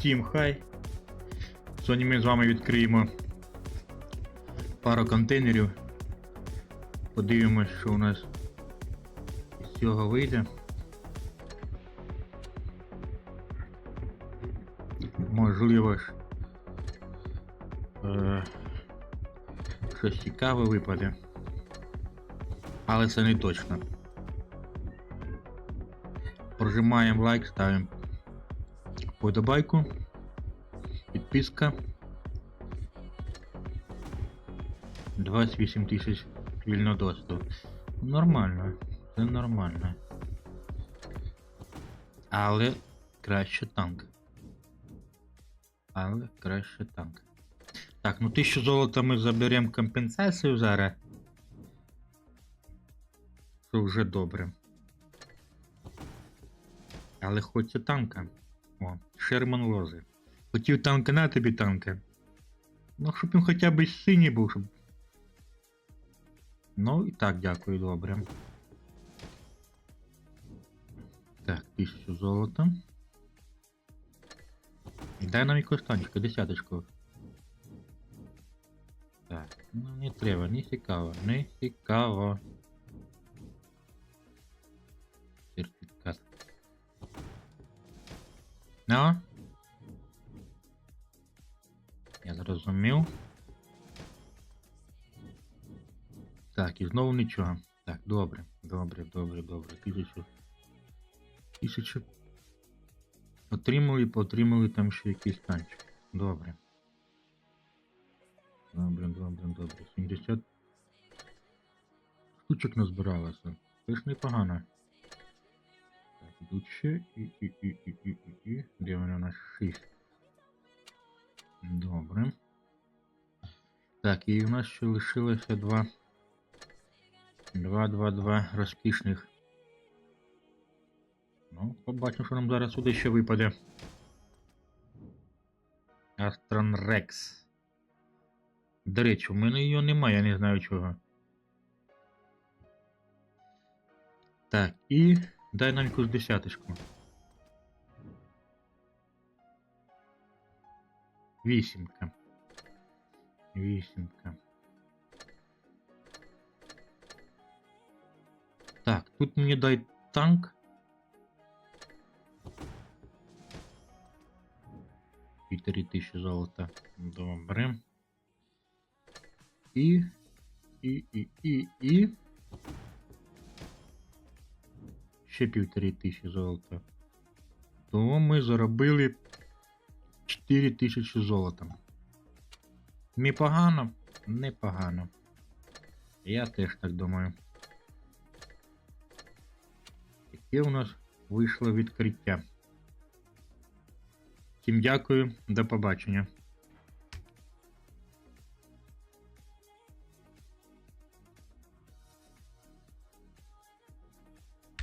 Всім хай. Сьогодні ми з вами відкриємо пару контейнерів. Подивимось, що у нас з цього вийде. Можливо ж е, щось цікаве випаде. Але це не точно. Прожимаємо лайк, ставимо подобайку, підписка. 28 тисяч вільного доступу. Нормально, це нормально. Але краще танк. Але краще танк. Так, ну 1000 золота ми заберемо компенсацію зараз. Це вже добре. Але хочеться танка. О, Шерман Лози. Хотів танка на тобі танка. Ну, щоб він хоча б синій був, щоб. Ну і так, дякую, добре. Так, 1000 золота. Дай нам якусь танчика, десяточку. Так, ну не треба, не цікаво, не цікаво. Ну? Я зрозумів. Так, і знову нічого. Так, добре, добре, добре, добре. Тисячу. Тисячу. Отримали, поотримали там ще якийсь танчик. Добре. Добре, добре, добре. 70 штучок назбиралося. Це ж непогано. Ще і, і, і, і, і, і, і. У нас 6. Добре. Так, і у нас ще лишилося два. Два, два, два розкішних. Ну, побачимо, що нам зараз сюди ще випаде. Астрон Рекс. До речі, у мене її немає, я не знаю чого. Так, і дай нам якусь десяточку. Вісімка. Вісімка. Так, тут мені дай танк. Півтори тисячі золота. Добре. І. І, і, і, і. Ще півтори тисячі золота. Тому ми заробили 4 тисячі золота. Непогано? Непогано. Я теж так думаю. Таке у нас вийшло відкриття. Всім дякую, до побачення.